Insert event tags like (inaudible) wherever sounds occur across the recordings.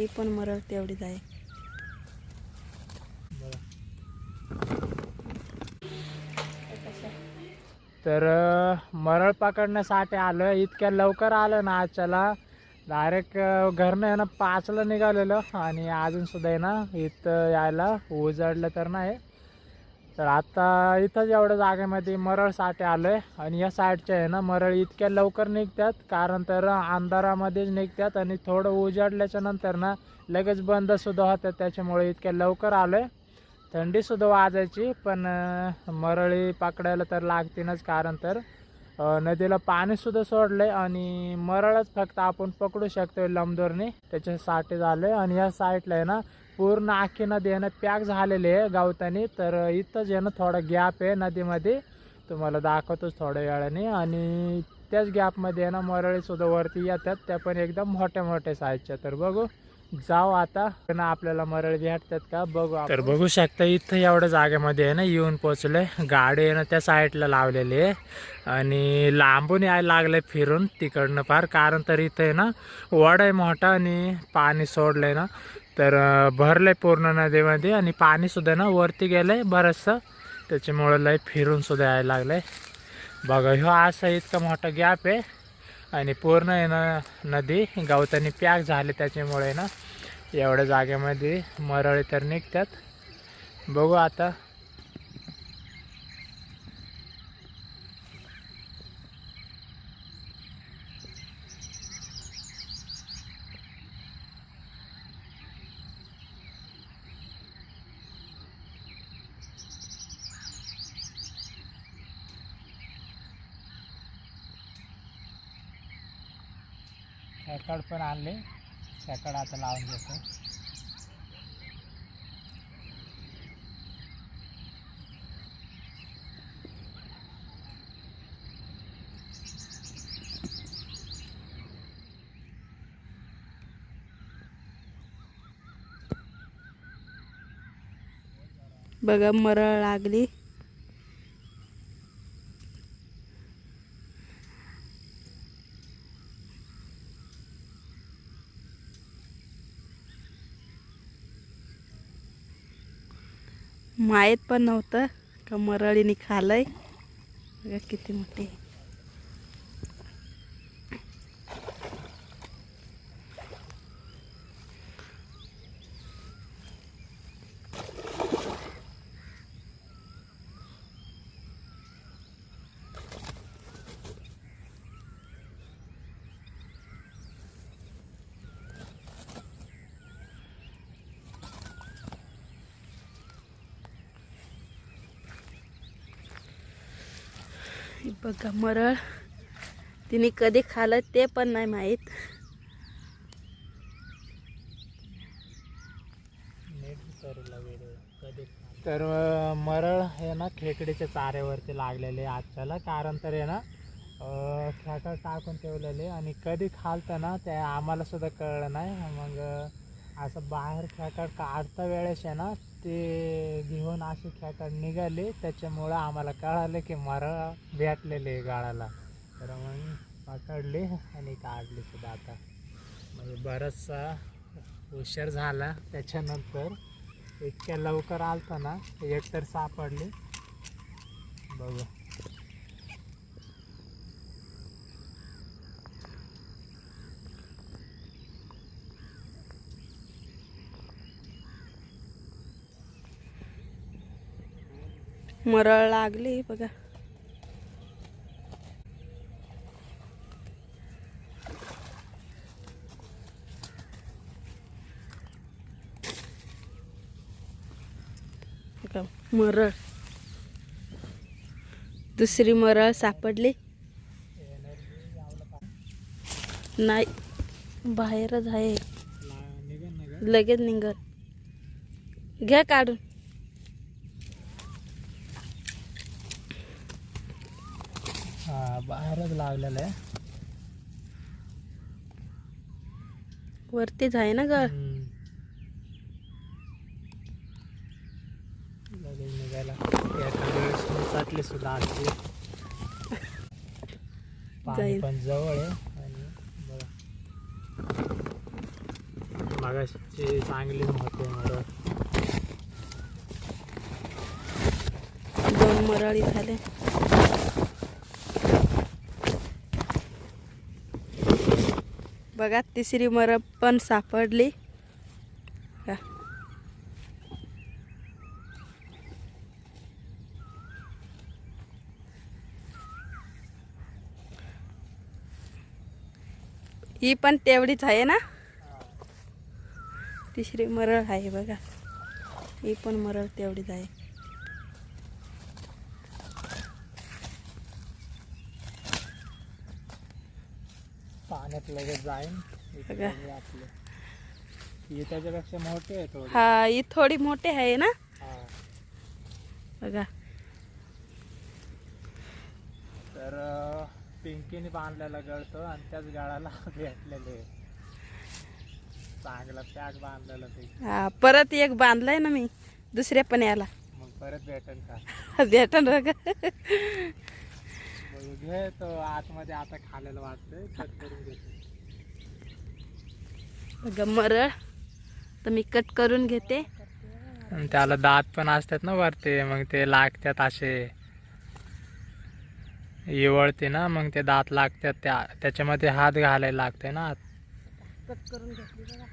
ही पण मरळ तेवढीच आहे. तर मरळ पकडण्यासाठी आलं. इतक्या लवकर आलं ना आजच्याला. डायरेक्ट घरनं आहे ना पाचला निघालेलं. आणि अजून सुद्धा आहे ना इथं यायला. उजाडलं तर नाही. तर आता इथंच एवढ्या जागेमध्ये मरळसाठी आलो आहे आणि या साईडच्या आहे ना मरळ इतक्या लवकर निघतात कारण तर अंधारामध्येच निघतात आणि थोडं उजाडल्याच्या नंतर ना लगेच बंद सुद्धा होतात. त्याच्यामुळे इतक्या लवकर आलं आहे थंडीसुद्धा वाजायची पण मरळी पकडायला तर लागतीनच कारण तर नदीला पाणीसुद्धा सोडलं आहे आणि मरळच फक्त आपण पकडू शकतो लंबदोरने त्याच्यासाठी झालं आहे आणि या साईडला आहे ना पूर्ण आखी नदी आहे ना पॅक झालेली आहे गवतानी. तर इथंच आहे ना थोडा गॅप आहे नदीमध्ये. तुम्हाला दाखवतोच थोड्या वेळाने. आणि त्याच गॅपमध्ये आहे ना मरळीसुद्धा वरती येतात. त्या पण एकदम मोठ्या मोठ्या साईजच्या तर बघू. जाऊ आता. पण आपल्याला मरळ भेटतात का? बघू तर बघू शकता इथं एवढ्या जागेमध्ये आहे ना येऊन पोचले गाडी आहे ना त्या साईडला लावलेली आहे. आणि लांबून यायला लागले फिरून तिकडनं फार. कारण तर इथं आहे ना वड आहे मोठा आणि पाणी सोडलंय ना. तर भरलं भरलंय पूर्ण नदीमध्ये आणि पाणीसुद्धा ना वरती गेलंय बरंचसं. त्याच्यामुळं लय फिरून सुद्धा यायला लागलंय. बघा ह्यो असा इतका मोठा गॅप आहे आणि पूर्ण आहे ना नदी. गवतानी पॅक झाले त्याच्यामुळे ना एवढ्या जागेमध्ये मरळी तर निघतात. बघू आता. सॅकड पण आणले. सॅकड आता लावून घेतो बघा मरळ लागली. माहीत पण नव्हतं. का मरळीने खालंय? बघा किती मोठी. बघा मरळ. तिने कधी खालं ते पण नाही माहीत. तर मरळ हे ना खेकडीच्या चाऱ्यावरती लागलेले आजच्याला. कारण तर हे ना अं, खेकड टाकून ठेवलेले आणि कधी खालतं ना ते आम्हाला सुद्धा कळलं नाही. मग असं बाहेर खेकड काढता वेळेस आहे ना ते घेऊन असे खेकड निघाली. त्याच्यामुळं आम्हाला कळालं की मरा भेटलेले गाळाला. तर मग पकडली आणि काढले सुद्धा आता. म्हणजे बराचसा उशीर झाला. त्याच्यानंतर इतक्या लवकर आलता ना एक तर सापडले. बघू. मरळ लागली बघा. मरळ. दुसरी मरळ सापडली. नाही बाहेरच आहे. लगेच निघत घ्या काढून हा लागलेलं आहे. वरतीच आहे ना ग हम्म. लगेच निघायला. सुद्धा असते पाणी जाईल. पण जवळ आहे आणि बघा. मागाशी चांगली मरळ दोन मरळी झाले. बघा तिसरी मरब पण सापडली. का ही पण तेवढीच आहे ना? तिसरी मरळ आहे बघा. ही पण मरळ तेवढीच आहे. पाण्यात लगेच जाईन. आपलं. ही त्याच्यापेक्षा मोठी आहे थोडी. हा ही थोडी मोठी आहे ना. बघा. तर पिंकीने बांधलेला गळतो आणि त्याच गाळाला भेटलेले (laughs) चांगला पॅक बांधलेला ते. हा परत एक बांधलाय ना मी दुसऱ्या पण याला. मग परत भेटेल का? (laughs) भेटन बघू. घे तो आतमध्ये आता खालेला वाटतंय कट करून घेतो. बघा मरळ. तर मी कट करून घेते. आणि त्याला दात पण असतात ना वरती मग ते लागतात असे. इवळते ना मग ते दात लागतात त्या त्याच्यामध्ये हात घालायला लागते ना आत. कट करून घेतली बघा.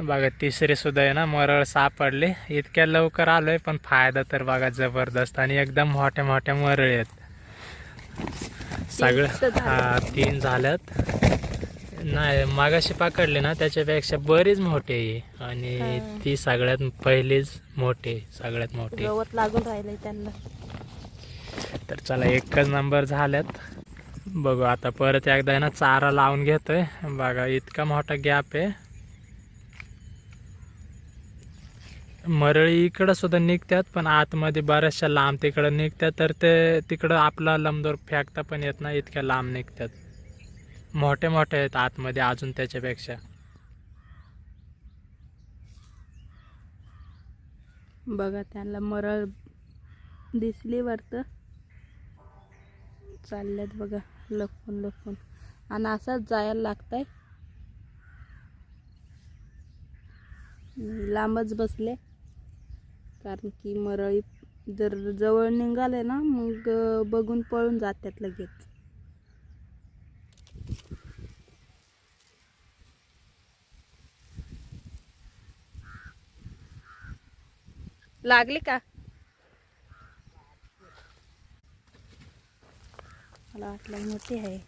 बघा तिसरी सुद्धा आहे ना मरळ सापडली इतक्या लवकर आलोय पण फायदा तर बघा जबरदस्त. आणि एकदम मोठ्या मोठ्या मरळ आहेत. सगळं. हा तीन झाल्यात. नाही मागाशी पकडली ना त्याच्यापेक्षा बरीच मोठी आहे आणि. ती सगळ्यात पहिलीच मोठी सगळ्यात मोठी. लागून राहिलंय त्यांना. तर चला एकच नंबर झाल्यात. बघू आता परत एकदा आहे ना चारा लावून घेतोय. बघा इतका मोठा गॅप आहे. मरळी इकडं सुद्धा निघतात पण आतमध्ये बऱ्याचशा लांब तिकडं निघतात तर ते तिकडं आपला लंबदोर फेकता पण येत नाही इतक्या लांब निघतात मोठे मोठे आहेत आतमध्ये अजून त्याच्यापेक्षा. बघा त्यांना मरळ दिसली वाटतं. चालल्यात बघा लपून लपून. आणि असाच जायला लागतंय. लांबच बसले. कारण की मरळी जर जवळ निघाले ना मग बघून पळून जातात लगेच. लागली का? मला वाटलं मोठी आहे.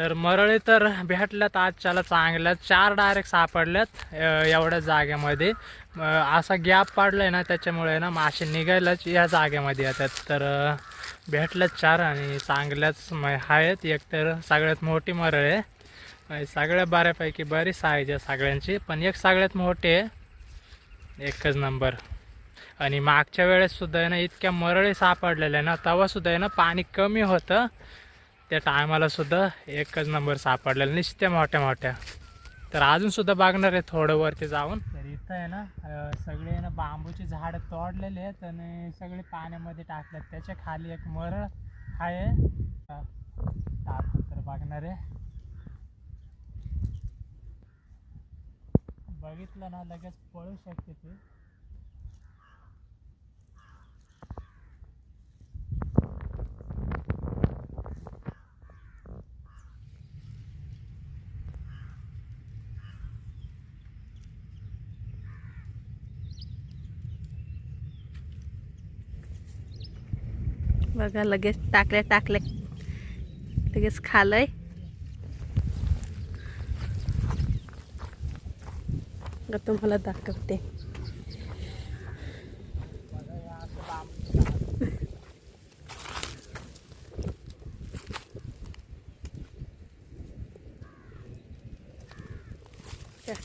तर मरळी तर भेटल्यात आजच्याला चांगल्या चार डायरेक्ट सापडल्यात एवढ्या जागेमध्ये. असा गॅप पडलाय ना त्याच्यामुळे ना मासे निघायलाच या जागेमध्ये येतात. तर भेटल्यात चार आणि चांगल्याच म- आहेत. एक तर सगळ्यात मोठी मरळ आहे. सगळ्या बऱ्यापैकी बरी साईज आहे सगळ्यांची. पण एक सगळ्यात मोठी आहे एकच नंबर आणि मागच्या वेळेससुद्धा आहे ना इतक्या मरळी सापडलेल्या ना तेव्हासुद्धा आहे ना पाणी कमी होतं. त्या टायमाला सुद्धा एकच नंबर सापडलेला निश्चित मोठ्या मोठ्या. तर अजूनसुद्धा बघणार आहे थोडं वरती जाऊन. तर इथं आहे ना सगळे आहे ना बांबूची झाडं तोडलेले आहेत आणि सगळे पाण्यामध्ये टाकलेत. त्याच्याखाली एक मरळ आहे. तर बघणार आहे. बघितलं ना लगेच पळू शकते ते. बघा लगेच टाकल्या टाकल्या. लगेच खालय. तुम्हाला दाखवते.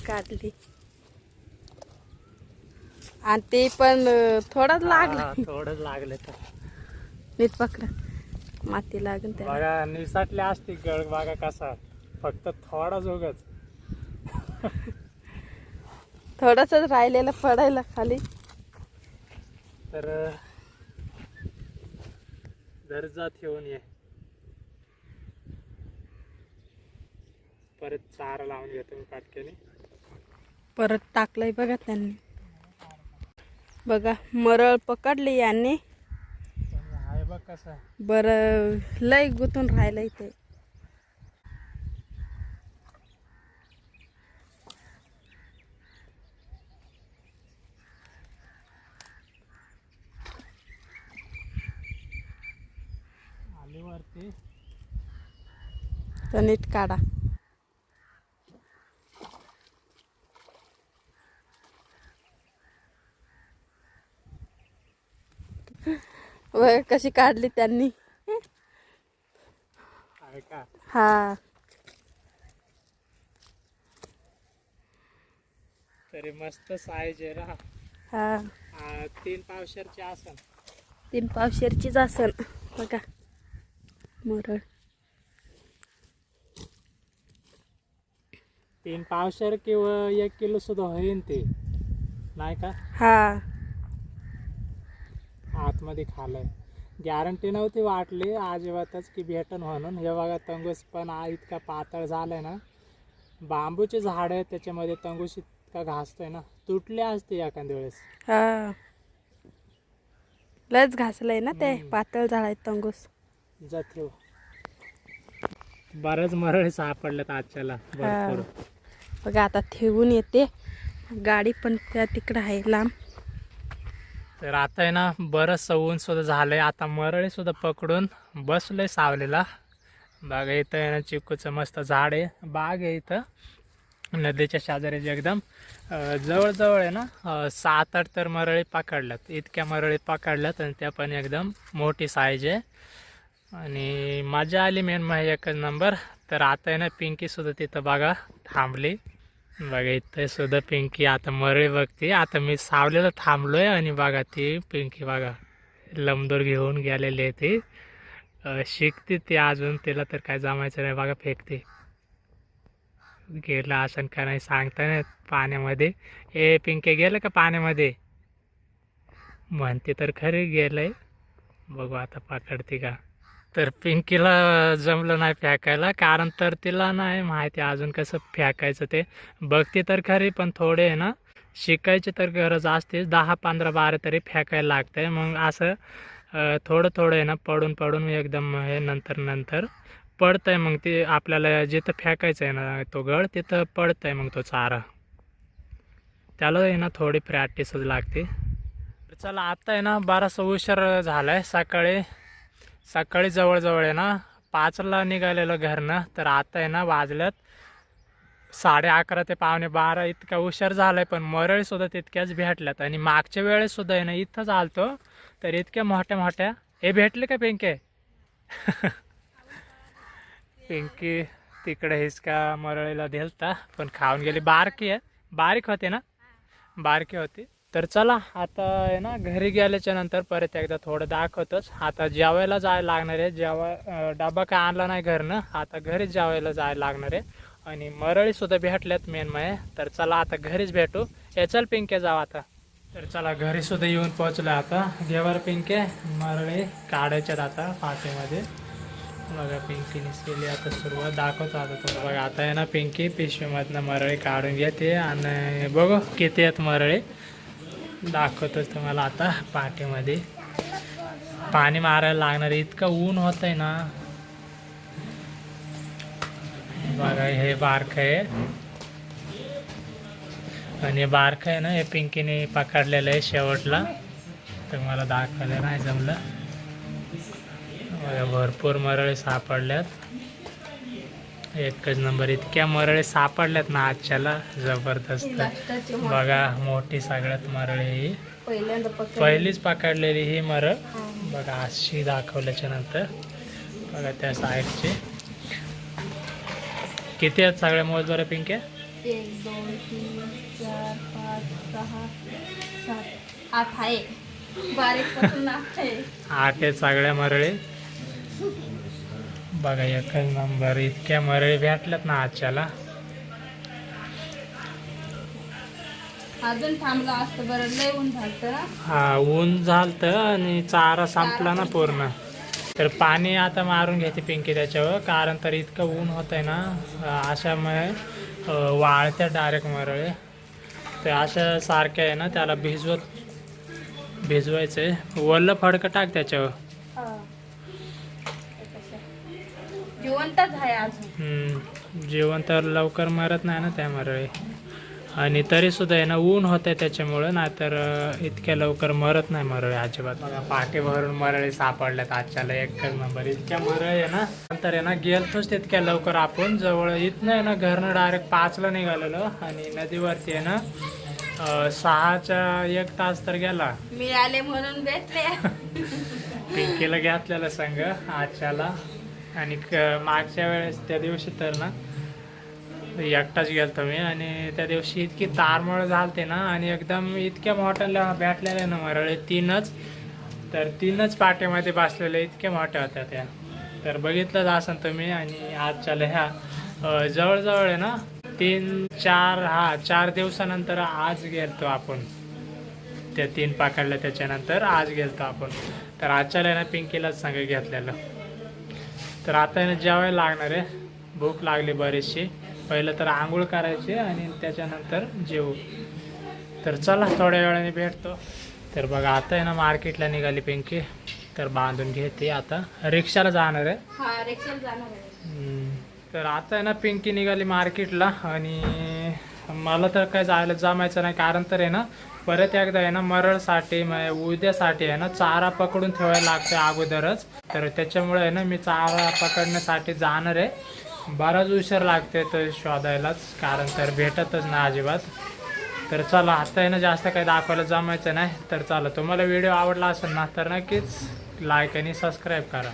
काढली. आणि ते पण थोडंच लागलं. थोडंच लागले तर. नीट पकडा. माती लागून त्याला. बघा निसटले असते गळ बघा कसा. फक्त थोडा जोगच थोडस राहिलेलं पडायला खाली. तर दर्जा ठेवून ये. परत चारा लावून घेतो मी पाटक्याने. परत टाकलंय बघा त्यांनी. बघा मरळ पकडली यांनी. बरं लय गुतून राहिलं इथे. आली वरती. तर नीट काढा. बघा कशी काढली त्यांनी. हा. तरी मस्त साईज आहे ना हा. आ, तीन पावशरची आसन. तीन पावशेरचीच असन बघा. मरळ. तीन पावशर किंवा एक किलो सुद्धा होईन ते. नाही का? हा. आतमध्ये खालंय. गॅरंटी नव्हती वाटली अजिबातच की भेटन म्हणून. हे बघा तंगूस पण इतका पातळ झालाय ना. बांबूचे झाड आहे त्याच्यामध्ये तंगूस इतका घासतोय ना. तुटले असते एखाद्या वेळेस. लयच घासलंय ना ते. पातळ झालाय तंगूस. जाते बऱ्याच मरळी सापडल्यात आजच्याला बघा आता ठेवून येते. गाडी पण त्या तिकडं आहे लांब. तर आता आहे ना बरंच ऊन सुद्धा झालंय. आता मरळी सुद्धा पकडून बसलोय सावलीला. बाग इथं आहे ना चिकूचं मस्त झाड आहे. बाग आहे इथं. नदीच्या शेजारीचे एकदम जवळजवळ आहे ना सात आठ तर मरळी पकडल्यात. इतक्या मरळी पकडल्यात आणि त्या पण एकदम मोठी साईज आहे. आणि मजा आली मेन म्हणजे एकच नंबर तर आता आहे ना पिंकी सुद्धा तिथं बघा थांबली. बघा इथं सुद्धा पिंकी आता मरळी बघते. आता मी सावलेलं थांबलोय आणि बघा ती पिंकी बघा लमदोर घेऊन गेलेली आहे ती. शिकते ती अजून तिला तर काय जमायचं नाही. बघा फेकते. गेलं असं का नाही सांगता नाही पाण्यामध्ये. ए पिंके गेलं का पाण्यामध्ये? म्हणते तर खरी गेलंय. बघू आता पकडते का? तर पिंकीला जमलं नाही फेकायला कारण तर तिला नाही माहिती अजून कसं फेकायचं ते. बघते तर खरी पण थोडे आहे ना शिकायची तर गरज असतेच. दहा पंधरा बारा तरी फेकायला लागते मग असं थोडं थोडं आहे ना पडून पडून एकदम हे नंतर नंतर पडतंय. मग ते आपल्याला जिथं फेकायचं आहे ना तो गळ तिथं पडतंय मग तो चारा. त्याला आहे ना थोडी प्रॅक्टिसच लागते. चला आता आहे ना बराचसा उशीर झाला आहे सकाळी. सकाळी जवळजवळ आहे ना पाचला निघालेलं घरनं तर आता आहे ना वाजल्यात साडे अकरा ते पावणे बारा इतका उशीर झालाय पण मरळीसुद्धा तितक्याच भेटल्यात. आणि मागच्या वेळेससुद्धा आहे ना इथंच आलतो तर इतक्या मोठ्या मोठ्या हे भेटले का पिंके? (laughs) पिंकी तिकडे हिसका मरळीला दिलता पण खाऊन गेली. बारकी आहे. बारीक होते ना? बारकी होती. तर चला आता आहे ना घरी गेल्याच्यानंतर परत एकदा थोडं दाखवतोच. आता जेवायला जायला लागणार आहे. जेवा डबा काय आणला नाही घरनं. आता घरीच जेवायला जायला लागणार आहे. आणि मरळी सुद्धा भेटल्यात मेन माय. तर चला आता घरीच भेटू. हे चल पिंके जाऊ आता. तर चला घरी सुद्धा येऊन पोहोचलो आता. घेवर पिंके मरळी काढायच्यात आता पाठीमध्ये बघा पिंकीने केली आता सुरुवात. दाखवतो आता तुम्ही बघा आता आहे ना पिंकी पिशवीमधनं मरळी काढून घेते. आणि बघू किती आहेत मरळी. दाखवतोच तुम्हाला आता पाठीमध्ये. पाणी मारायला लागणार इतकं ऊन होत आहे ना. बघा हे बारक आहे. आणि हे बारक आहे ना हे पिंकीने पकडलेलं आहे शेवटला. तर मला नाही जमलं. भरपूर मरळे सापडल्यात. एकच नंबर इतक्या मरळे सापडल्यात ना आजच्याला जबरदस्त. बघा मोठी सगळ्यात मरळी ही. पहिलीच पकडलेली ही मरळ. बघा अशी दाखवल्याच्या नंतर. बघा त्या साईडची. किती आहेत सगळ्या मोज बरं पिंके? एक दोन तीन चार पाच सहा सात आठ आहे. बारीक आठ आहेत सगळ्या मरळी. बघा एकच नंबर इतक्या मरळी भेटल्यात ना आजच्याला अजून थांबला असतं बरं लय ऊन झालं हा ऊन झालतं आणि चारा संपला ना पूर्ण. तर पाणी आता मारून घेते पिंकी त्याच्यावर कारण तर इतकं ऊन होत आहे ना अशामुळे वाळत्या डायरेक्ट मरळे. तर अशा सारख्या आहे ना त्याला भिजवत भिजवायचे वल्ल फडकं टाक त्याच्यावर. जिवंतच आहे अजून. हम्म, जेवण तर लवकर मरत नाही ना त्या मरळे. आणि तरी सुद्धा आहे ना ऊन होतंय त्याच्यामुळं नाहीतर अं, इतक्या लवकर मरत नाही मरळे अजिबात. बघा पाठी भरून मरळे सापडल्यात आजच्याला एकच नंबर. इतक्या मरळे आहे ना नंतर आहे ना गेलतोच तितक्या लवकर आपण. जवळ इथनं आहे ना घरनं डायरेक्ट पाचला निघालेलो. आणि नदीवरती आहे ना अं, सहाच्या एक तास तर गेला. मी आले म्हणून भेटले. (laughs) पिंकीला घेतलेलं संघ आजच्याला. आणि क- मागच्या वेळेस त्या दिवशी तर ना एकटाच गेलतो मी आणि त्या दिवशी इतकी तारमळ झालते ना आणि एकदम इतक्या मोठ्याला भेटलेल्या ना मरळे तीनच तर तीनच पाट्यामध्ये बसलेल्या इतक्या मोठ्या होत्या त्या. तर बघितलंच असन तुम्ही आणि आजच्याला ह्या जवळजवळ आहे ना तीन चार हा चार दिवसानंतर आज गेलतो आपण. त्या तीन पाकडल्या त्याच्यानंतर आज गेलतो आपण. तर आजच्याला ना पिंकीलाच सांग घेतलेलं. तर आता आहे ना जेवायला लागणार आहे भूक लागली बरीचशी. पहिलं तर आंघोळ करायची आणि त्याच्यानंतर जेवू. तर चला थोड्या वेळाने भेटतो. तर बघा आता आहे ना मार्केटला निघाली पिंकी. तर बांधून घेते आता. रिक्षाला जाणार आहे. हा रिक्षाला जाणार आहे. हम्म. तर आता आहे ना पिंकी निघाली मार्केटला आणि मला तर काय जायला जमायचं नाही कारण तर आहे ना परत एकदा आहे ना मरळसाठी म्हणजे उद्यासाठी आहे ना चारा पकडून ठेवायला लागतं अगोदरच. तर त्याच्यामुळे आहे ना मी चारा पकडण्यासाठी जाणार आहे. बराच उशीर लागते तर शोधायलाच कारण तर भेटतच ना अजिबात. तर चला आता आहे ना जास्त काही दाखवायला जमायचं नाही तर चला तुम्हाला व्हिडिओ आवडला असेल ना तर नक्कीच लाईक आणि सबस्क्राईब करा.